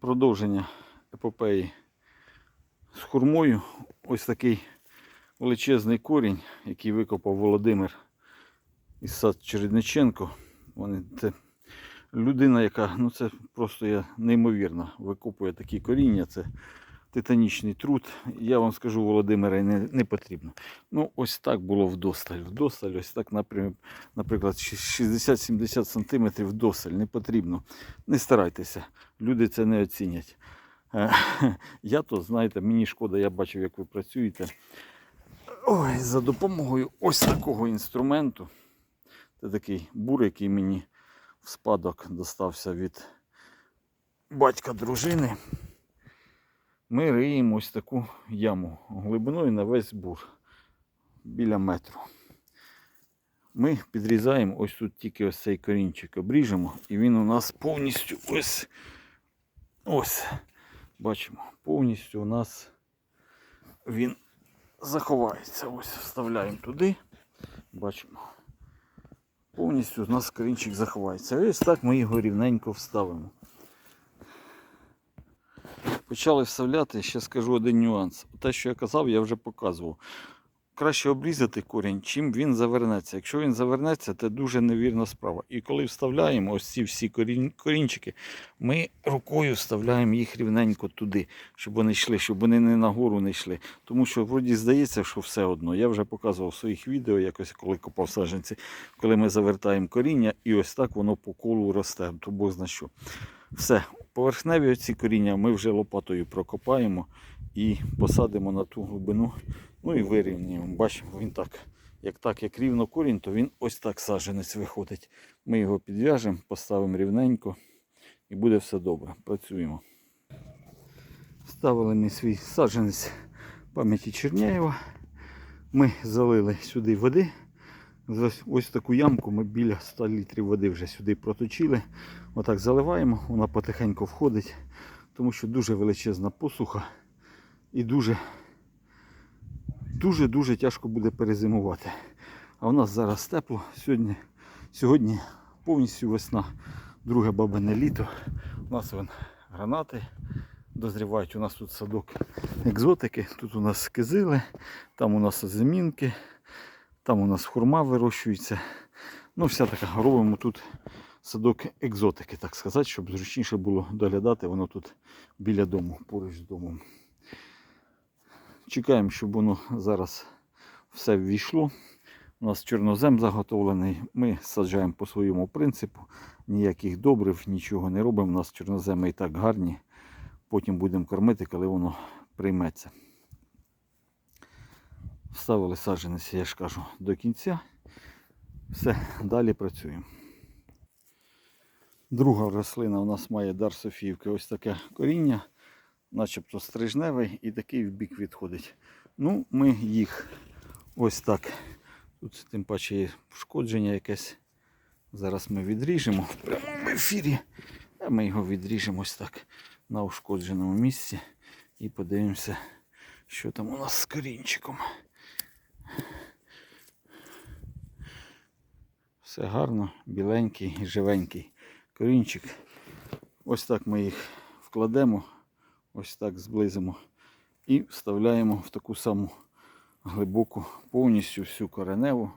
Продовження епопеї з хурмою. Ось такий величезний корінь, який викопав Володимир із сад Чередниченко. Вони, це людина, яка, ну це просто я неймовірно викопує такі коріння. Це титанічний труд. Я вам скажу, Володимире, не, не потрібно. Ну, ось так було вдосталь. Вдосталь, ось так, наприклад, 60-70 см вдосталь. Не потрібно. Не старайтеся. Люди це не оцінять. Е, Я то, знаєте, мені шкода, я бачив, як ви працюєте. Ой, за допомогою ось такого інструменту. Це такий бур, який мені в спадок достався від батька дружини. Ми риємо ось таку яму глибиною на весь бур біля метру. Ми підрізаємо ось тут тільки ось цей корінчик обріжемо, і він у нас повністю ось ось. Бачимо, повністю у нас він заховається. Ось вставляємо туди. Бачимо. Повністю у нас корінчик заховається. Ось так ми його рівненько вставимо. Почали вставляти, ще скажу один нюанс. Те, що я казав, я вже показував. Краще обрізати корінь, чим він завернеться. Якщо він завернеться, це дуже невірна справа. І коли вставляємо ось ці всі корінь, корінчики, ми рукою вставляємо їх рівненько туди, щоб вони йшли, щоб вони не нагору не йшли. Тому що вроді здається, що все одно. Я вже показував в своїх відео, якось коли копав саджанці, коли ми завертаємо коріння, і ось так воно по колу росте, то Бог зна що. Все, поверхневі оці коріння ми вже лопатою прокопаємо і посадимо на ту глибину. Ну і вирівнюємо. Бачимо, він так, як так, як рівно корінь, то він ось так саджанець виходить. Ми його підв'яжемо, поставимо рівненько і буде все добре. Працюємо. Ставили ми свій саджанець пам'яті Черняєва. Ми залили сюди води. Ось, ось таку ямку ми біля 100 літрів води вже сюди проточили. Отак заливаємо, вона потихеньку входить, тому що дуже величезна посуха і дуже дуже-дуже тяжко буде перезимувати. А у нас зараз тепло. Сьогодні, сьогодні повністю весна, друге бабине літо. У нас вон гранати дозрівають. У нас тут садок екзотики, тут у нас кизили, там у нас зимінки, там у нас хурма вирощується. Ну, вся така робимо тут садок екзотики, так сказати, щоб зручніше було доглядати. Воно тут біля дому, поруч з домом. Чекаємо, щоб воно зараз все ввійшло. У нас чорнозем заготовлений. Ми саджаємо по своєму принципу. Ніяких добрив, нічого не робимо. У нас чорноземи і так гарні. Потім будемо кормити, коли воно прийметься. Вставили саджанець, я ж кажу, до кінця. Все, далі працюємо. Друга рослина у нас має дар Софіївки. Ось таке коріння начебто стрижневий і такий в бік відходить. Ну, ми їх ось так. Тут тим паче є пошкодження якесь. Зараз ми відріжемо прямо в ефірі. А ми його відріжемо ось так на ушкодженому місці і подивимося, що там у нас з корінчиком. Все гарно, біленький, живенький корінчик. Ось так ми їх вкладемо. Ось так зблизимо і вставляємо в таку саму глибоку повністю всю кореневу.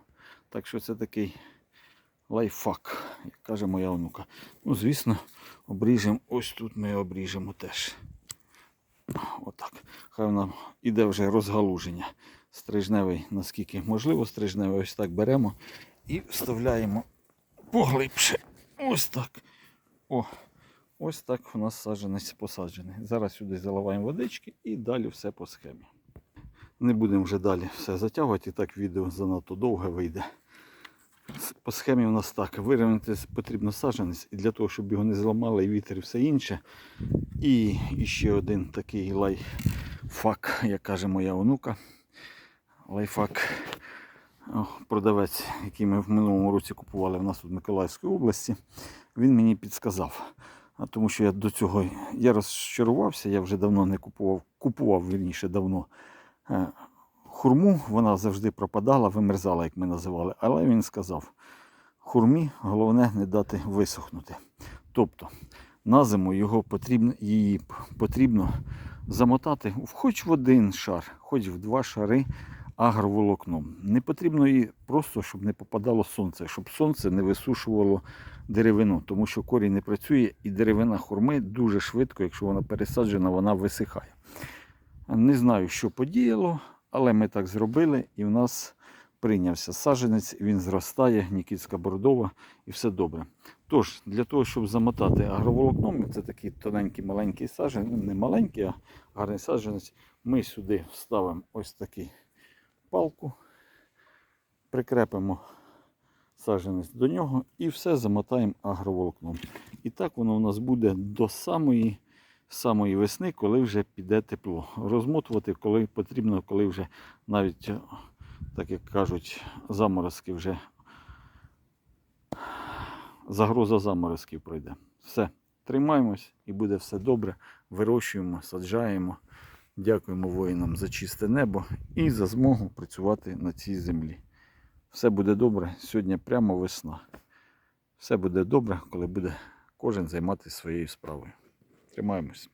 Так що це такий лайфхак, як каже моя онука. Ну, звісно, обріжемо. Ось тут ми обріжемо теж. Отак. Хай вона іде вже розгалуження. Стрижневий, наскільки можливо, стрижневий ось так беремо і вставляємо поглибше. Ось так. О, Ось так у нас саджанець посаджений. Зараз сюди заливаємо водички і далі все по схемі. Не будемо вже далі все затягувати, і так відео занадто довге вийде. По схемі у нас так. Вирівняти потрібно саджанець і для того, щоб його не зламали і вітер і все інше. І, і ще один такий лайфхак, як каже моя онука. Лайфхак. Продавець, який ми в минулому році купували в нас в Миколаївській області, він мені підсказав. А тому що я до цього я розчарувався, я вже давно не купував, купував вірніше давно е, хурму, вона завжди пропадала, вимерзала, як ми називали. Але він сказав, хурмі головне не дати висохнути. Тобто на зиму його потрібно, її потрібно замотати хоч в один шар, хоч в два шари агроволокном. Не потрібно її просто, щоб не попадало сонце, щоб сонце не висушувало деревину, тому що корінь не працює і деревина хурми дуже швидко, якщо вона пересаджена, вона висихає. Не знаю, що подіяло, але ми так зробили, і в нас прийнявся саджанець, він зростає, Нікітська бордова, і все добре. Тож, для того, щоб замотати агроволокном, це такий тоненький маленький саджанець, ну, не маленький, а гарний саджанець, ми сюди вставимо ось такий палку, прикрепимо саджанець до нього і все замотаємо агроволокном. І так воно у нас буде до самої, самої весни, коли вже піде тепло. Розмотувати, коли потрібно, коли вже навіть, е, так як кажуть, заморозки вже загроза заморозків пройде. Все, тримаємось і буде все добре. Вирощуємо, саджаємо. Дякуємо воїнам за чисте небо і за змогу працювати на цій землі. Все буде добре. Сьогодні прямо весна. Все буде добре, коли буде кожен займатися своєю справою. Тримаємось.